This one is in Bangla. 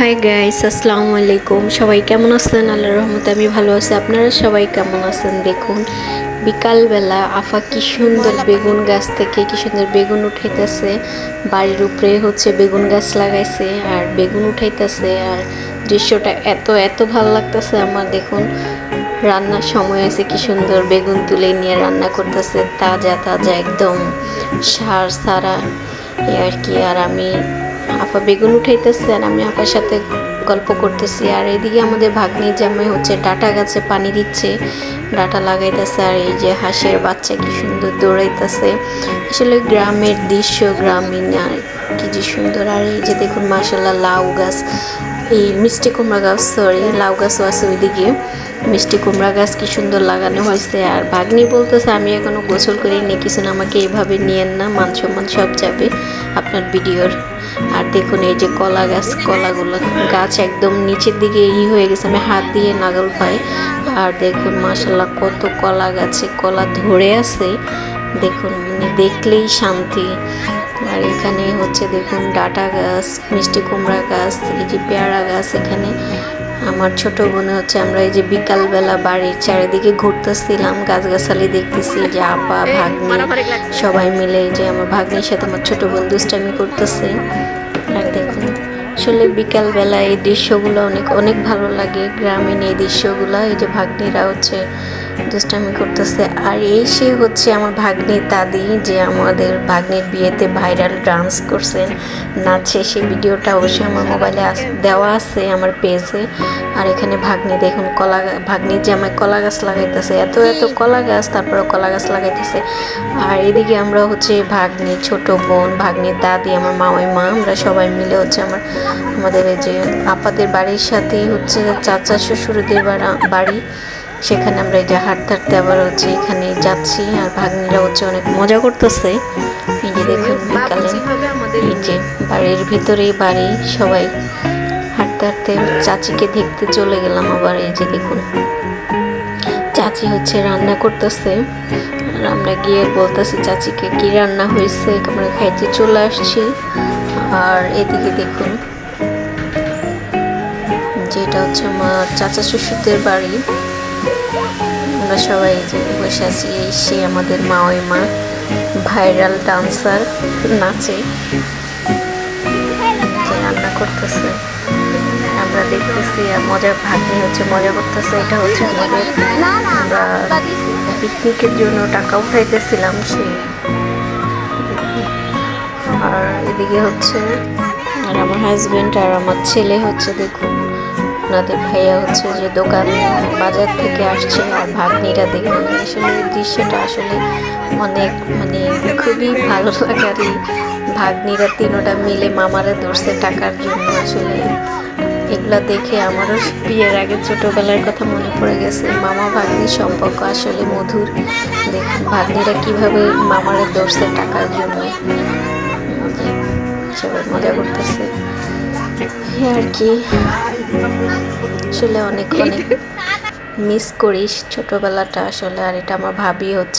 হাই গাইস আসসালামু আলাইকুম সবাই কেমন আছেন? আল্লাহর রহমতে আমি ভালো আছি। আপনারা সবাই কেমন আছেন? দেখুন বিকালবেলা আফা কি সুন্দর বেগুন গাছ থেকে কি সুন্দর বেগুন উঠাইতেছে। বাড়ির উপরে হচ্ছে বেগুন গাছ লাগাইছে আর বেগুন উঠাইতেছে আর দৃশ্যটা এত এত ভালো লাগতেছে আমার। দেখুন, রান্নার সময় আছে কি সুন্দর বেগুন তুলে নিয়ে রান্না করতেছে। তাজা তাজা, একদম সার, সারা আর কি। আর আমি আপা বেগুন উঠাইতেছে আর আমি আপার সাথে গল্প করতেছি। আর এদিকে আমাদের ভাগ্নি জামাই হচ্ছে ডাটা গাছে পানি দিচ্ছে, ডাটা লাগাইতেছে আর এই যে হাঁসের বাচ্চা কি সুন্দর দৌড়াইতেছে। আসলে গ্রামের দৃশ্য গ্রামীণ আর কি যে সুন্দর। আর এই যে দেখুন মাসাল্লাহ লাউ গাছ। এই মিষ্টি কুমড়া গাছ সরি লাউ গাছও আছে ওইদিকে। মিষ্টি কুমড়া গাছ কি সুন্দর লাগানো হয়েছে। আর ভাগ্নি বলতেছে, আমি এখনও গোসল করিনি, কিছু না আমাকে এইভাবে নিয়েন না, মান সম্মান সব যাবে। আপনার ভিডিওর। আর দেখুন এই যে কলা গাছ, কলাগুলো গাছ একদম নিচের দিকে ই হয়ে গেছে, আমি হাত দিয়ে নাগল পাই। আর দেখুন মাসাল্লাহ কত কলা গাছে কলা ধরে আছে। দেখুন মানে দেখলেই শান্তি। আর এখানে হচ্ছে দেখুন ডাটা গাছ মিষ্টি কুমড়া গাছ এই যে পেয়ারা গাছ এখানে। আমার ছোট বোনে হচ্ছে আমরা এই যে বিকালবেলা বাড়ির চারিদিকে ঘুরতেছিলাম গাছগাছালি দেখতেছি যে আপা ভাগ্নি সবাই মিলে এই যে আমার ভাগ্নির সাথে আমার ছোট বোন দুষ্টামি করতেছে। আর দেখুন আসলে বিকালবেলা এই দৃশ্যগুলো অনেক অনেক ভালো লাগে। গ্রামীণ এই দৃশ্যগুলো এই যে ভাগ্নিরা হচ্ছে দুষ্টামি করতেছে। আর এই সে হচ্ছে আমার ভাগ্নির দাদি যে আমাদের ভাগ্নির বিয়েতে ভাইরাল ডান্স করছেন নাচে সেই ভিডিওটা অবশ্যই আমার মোবাইলে দেওয়া আছে আমার পেজে। আর এখানে ভাগ্নি দেখুন, কলা ভাগ্নির যে আমার কলা গাছ লাগাইতেছে। এত এত কলা গাছ তারপরে কলা গাছ লাগাইতেছে। আর এদিকে আমরা হচ্ছে ভাগ্নি ছোট বোন ভাগ্নির দাদি আমার মামাই মা, আমরা সবাই মিলে হচ্ছে আমার, আমাদের এই যে আপাদের বাড়ির সাথেই হচ্ছে চাচা শ্বশুরদের বাড়ি। সেখানে আমরা এই যে হাঁটতে হাঁটতে আবার হচ্ছে এখানে যাচ্ছি আর ভাগ্নিরা হচ্ছে অনেক মজা করতেছে। এই যে দেখুন বিকালে এই যে বাড়ির ভিতরেই বাড়ি সবাই হাঁটতে হাঁটতে চাচিকে দেখতে চলে গেলাম আবার এই যে দেখুন। চাচি হচ্ছে রান্না করতেছে। আর আমরা গিয়ে বলতেছি চাচিকে কি রান্না হয়েছে? আমরা খাইতে চলে আসছি। আর এদিকে দেখুন যেটা হচ্ছে আমার চাচা শ্বশুরদের বাড়ি। আমরা সবাই যে বসে আছি, এই সে আমাদের মা, ওই মা, ভাইরাল ডান্সার নাচে। রান্না করতেছে। আমরা দেখতেছি আর মজা ভাগ্নি হচ্ছে মজা করতেছে। এটা হচ্ছে আমাদের, আমরা পিকনিকের জন্য টাকা উঠাইতেছিলাম সেই। আর এদিকে হচ্ছে, আর আমার হাজবেন্ড আর আমার ছেলে হচ্ছে, দেখুন। ওনাদের ভাইয়া হচ্ছে যে দোকান বাজার থেকে আসছে আর ভাগ্নিরা দেখুন, আসলে দৃশ্যটা আসলে অনেক মানে খুবই ভালো লাগে আর এই ভাগ্নিরা তিনোটা মিলে মামারা ধরছে টাকার জন্য। আসলে এগুলা দেখে আমারও বিয়ের আগে ছোটোবেলার কথা মনে পড়ে গেছে। মামা ভাগ্নির সম্পর্ক আসলে মধুর। দেখুন, ভাগ্নিরা কীভাবে মামারা ধরছে টাকার জন্য। সবাই মজা করতেছে। আর কি। আসলে অনেক অনেক মিস করিস ছোটবেলাটা আসলে আর এটা আমার ভাবি হচ্ছে